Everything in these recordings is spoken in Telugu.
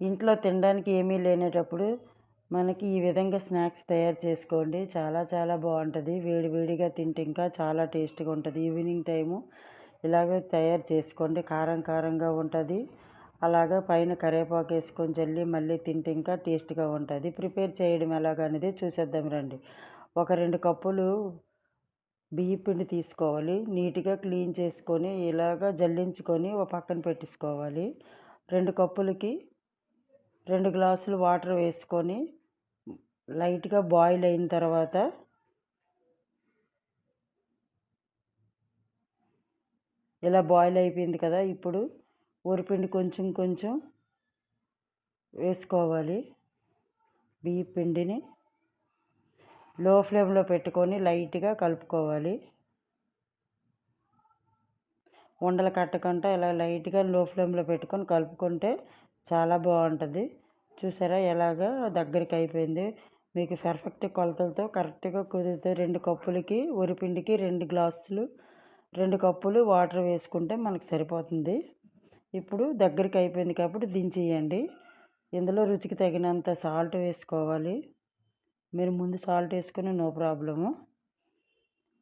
ఇంట్లో తినడానికి ఏమీ లేనేటప్పుడు మనకి ఈ విధంగా స్నాక్స్ తయారు చేసుకోండి. చాలా చాలా బాగుంటుంది. వేడి వేడిగా తింటే ఇంకా చాలా టేస్ట్గా ఉంటుంది. ఈవినింగ్ టైము ఇలాగే తయారు చేసుకోండి. కారం కారంగా ఉంటుంది. అలాగా పైన కరివేపాకు వేసుకొని చల్లి మళ్ళీ తింటే ఇంకా టేస్ట్గా ఉంటుంది. ప్రిపేర్ చేయడం ఎలాగనేది చూసేద్దాం రండి. ఒక రెండు కప్పులు బియ్య పిండి తీసుకోవాలి. నీట్గా క్లీన్ చేసుకొని ఇలాగ జల్లించుకొని ఒక పక్కన పెట్టేసుకోవాలి. రెండు కప్పులకి రెండు గ్లాసులు వాటర్ వేసుకొని లైట్గా బాయిల్ అయిన తర్వాత ఇలా బాయిల్ అయిపోయింది కదా ఇప్పుడు ఊరిపిండి కొంచెం కొంచెం వేసుకోవాలి. బియ్య పిండిని లో ఫ్లేమ్లో పెట్టుకొని లైట్గా కలుపుకోవాలి. ఉండలు కట్టకుండా ఇలా లైట్గా లో ఫ్లేమ్లో పెట్టుకొని కలుపుకుంటే చాలా బాగుంటుంది. చూసారా ఎలాగా దగ్గరికి అయిపోయింది. మీకు పర్ఫెక్ట్ కొలతలతో కరెక్ట్గా కుదిరితే రెండు కప్పులకి వరిపిండికి రెండు గ్లాసులు రెండు కప్పులు వాటర్ వేసుకుంటే మనకు సరిపోతుంది. ఇప్పుడు దగ్గరికి అయిపోయింది కాబట్టి దించేయండి. ఇందులో రుచికి తగినంత సాల్ట్ వేసుకోవాలి. మీరు ముందు సాల్ట్ వేసుకుని నో ప్రాబ్లము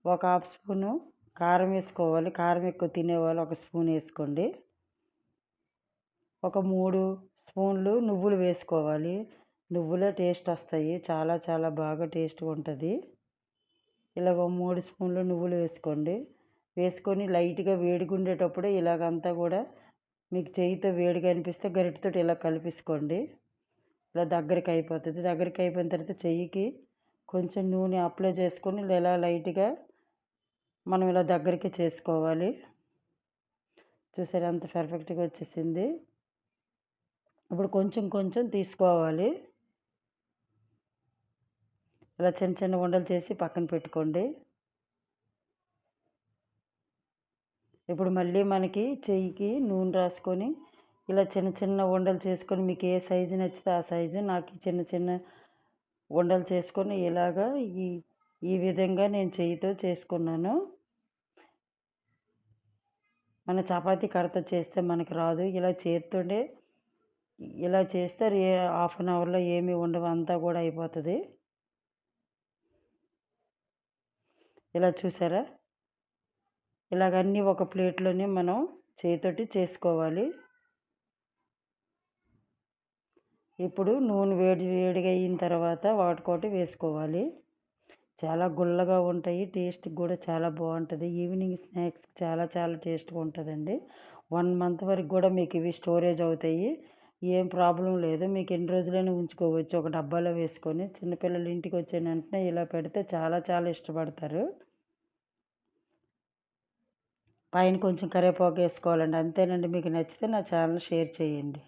ఒక హాఫ్ స్పూను కారం వేసుకోవాలి. కారం ఎక్కువ తినేవాళ్ళు ఒక స్పూన్ వేసుకోండి. ఒక మూడు స్పూన్లు నువ్వులు వేసుకోవాలి. నువ్వులే టేస్ట్ వస్తాయి. చాలా చాలా బాగా టేస్ట్గా ఉంటుంది. ఇలాగ మూడు స్పూన్లు నువ్వులు వేసుకోండి. వేసుకొని లైట్గా వేడిగా ఉండేటప్పుడే ఇలాగంతా కూడా మీకు చేయితో వేడిగా అనిపిస్తే గరిటతో ఇలా కలిపేసుకోండి. ఇలా దగ్గరికి అయిపోతుంది. దగ్గరికి అయిపోయిన తర్వాత చెయ్యికి కొంచెం నూనె అప్లై చేసుకొని ఇలా లైట్గా మనం ఇలా దగ్గరికి చేసుకోవాలి. చూసారు? అంత పర్ఫెక్ట్గా వచ్చేసింది. ఇప్పుడు కొంచెం కొంచెం తీసుకోవాలి. ఇలా చిన్న చిన్న ఉండలు చేసి పక్కన పెట్టుకోండి. ఇప్పుడు మళ్ళీ మనకి చెయ్యికి నూనె రాసుకొని ఇలా చిన్న చిన్న ఉండలు చేసుకొని మీకు ఏ సైజు నచ్చితే ఆ సైజు నాకు చిన్న చిన్న ఉండలు చేసుకొని ఇలాగా ఈ ఈ విధంగా నేను చెయ్యితో చేసుకున్నాను. మన చపాతీ కర్రతో చేస్తే మనకి రాదు. ఇలా చేస్తుండే ఇలా చేస్తే ఏ హాఫ్ అన్ అవర్లో ఏమీ ఉండవు. అంతా కూడా అయిపోతుంది. ఇలా చూసారా? ఇలాగన్నీ ఒక ప్లేట్లోనే మనం చేతితోటి చేసుకోవాలి. ఇప్పుడు నూనె వేడి వేడిగా అయిన తర్వాత వాటికోటి వేసుకోవాలి. చాలా గుల్లగా ఉంటాయి. టేస్ట్ కూడా చాలా బాగుంటుంది. ఈవినింగ్ స్నాక్స్ చాలా చాలా టేస్ట్గా ఉంటుందండి. వన్ మంత్ వరకు కూడా మీకు ఇవి స్టోరేజ్ అవుతాయి. ఏం ప్రాబ్లం లేదు. మీకు ఎన్ని రోజులైనా ఉంచుకోవచ్చు. ఒక డబ్బాలో వేసుకొని చిన్నపిల్లలు ఇంటికి వచ్చిన వెంటనే ఇలా పెడితే చాలా చాలా ఇష్టపడతారు. పైన కొంచెం కరివేపాకు వేసుకోవాలండి. అంతేనండి. మీకు నచ్చితే నా ఛానల్ షేర్ చేయండి.